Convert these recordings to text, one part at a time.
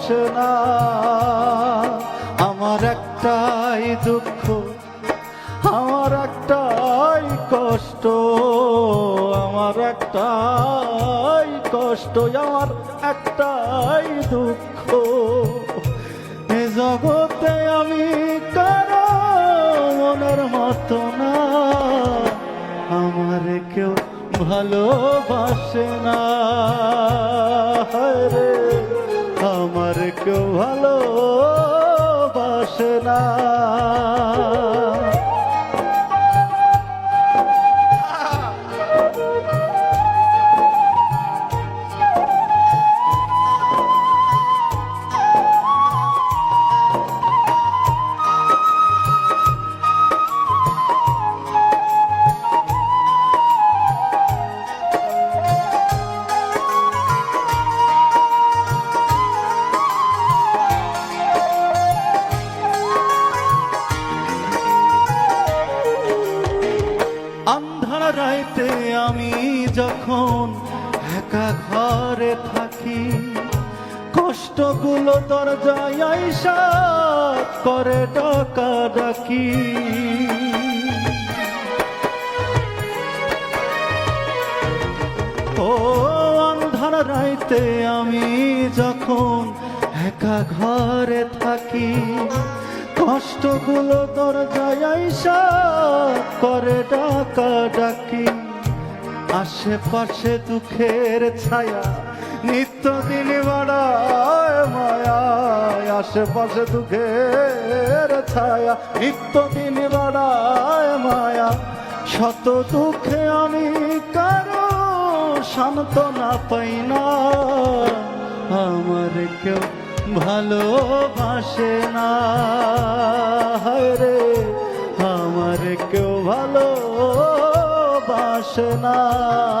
ভালোবাসে না আমার একটাই দুঃখ, আমার একটাই কষ্ট, আমার একটাই কষ্ট, আমার একটাই দুঃখ। এ জগতে আমি কারও মনের মতো না, আমার কেউ ভালোবাসে না। রে। কেউ ভালোবাসে না। রাইতে আমি যখন একা ঘরে থাকি, কষ্টগুলো দরজায় আইসা করে ডাকা ডাকি। ও আন্ধার রাইতে আমি যখন একা ঘরে থাকি কষ্টগুলো দরজায় আইসা, করে ডাকা ডাকি। আশেপাশে দুঃখের ছায়া, নিত্যদিন বাড়ায় মায়া আশেপাশে দুঃখের ছায়া, নিত্যদিন বাড়ায় মায়া। শত দুঃখে আমি কারও শান্ত না পাই না। আমার কেউ ভালোবাসে না। ভালোবাসে না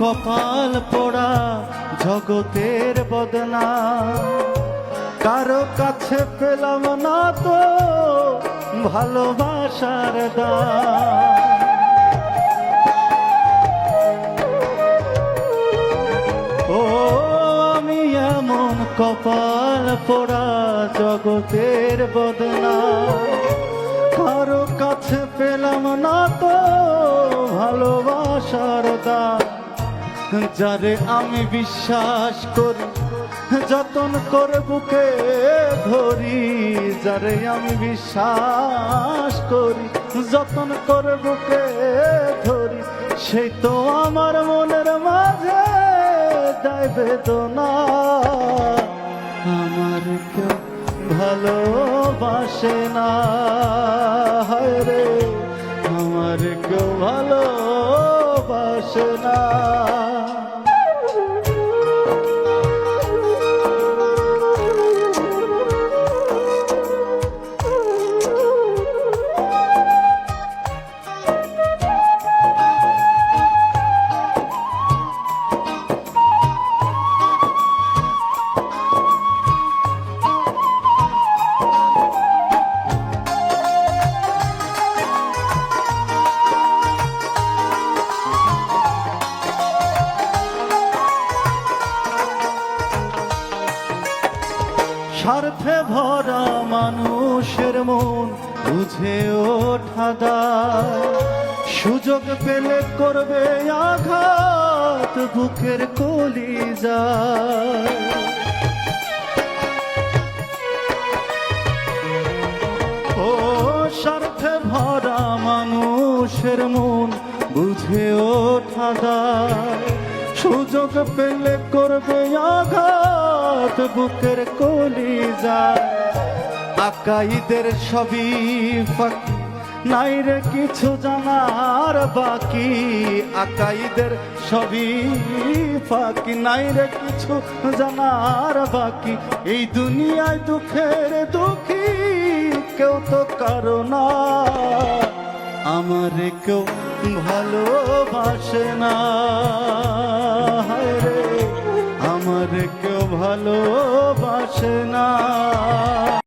কপাল পোড়া জগতের বদনা। কারও কাছে পেলাম না তো ভালোবাসার দাম। ও, আমি এমন কপাল পোড়া জগতের বদনা। কারও কাছে পেলাম যারে আমি বিশ্বাস করি, যতন করে বুকে ধরি, যারে আমি বিশ্বাস করি, যতন করে বুকে ধরি, সেই তো আমার মনের মাঝে দেয় বেদনা। আমার কেউ ভালোবাসে না রে, আমার কেউ ভালোবাসে না। স্বার্থে ভরা মানুষের মন বুঝে ওঠা সুযোগ পেলে করবে আঘাত বুকের কলি যায় ও স্বার্থে ভরা মানুষের মন বুঝে ওঠা সুযোগ পেলে করবে আঘাত, বুকের কলি যায় আকাইদের সবই ফাঁকি, নাই রে কিছু জানার বাকি। আকাইদের সবই ফাঁকি, নাই রে কিছু জানার বাকি। এই দুনিয়ায় দুঃখের দুঃখী কেউ তো কারও না। আমার কেউ ভালোবাসে না। রে আমার কেউ ভালোবাসে না।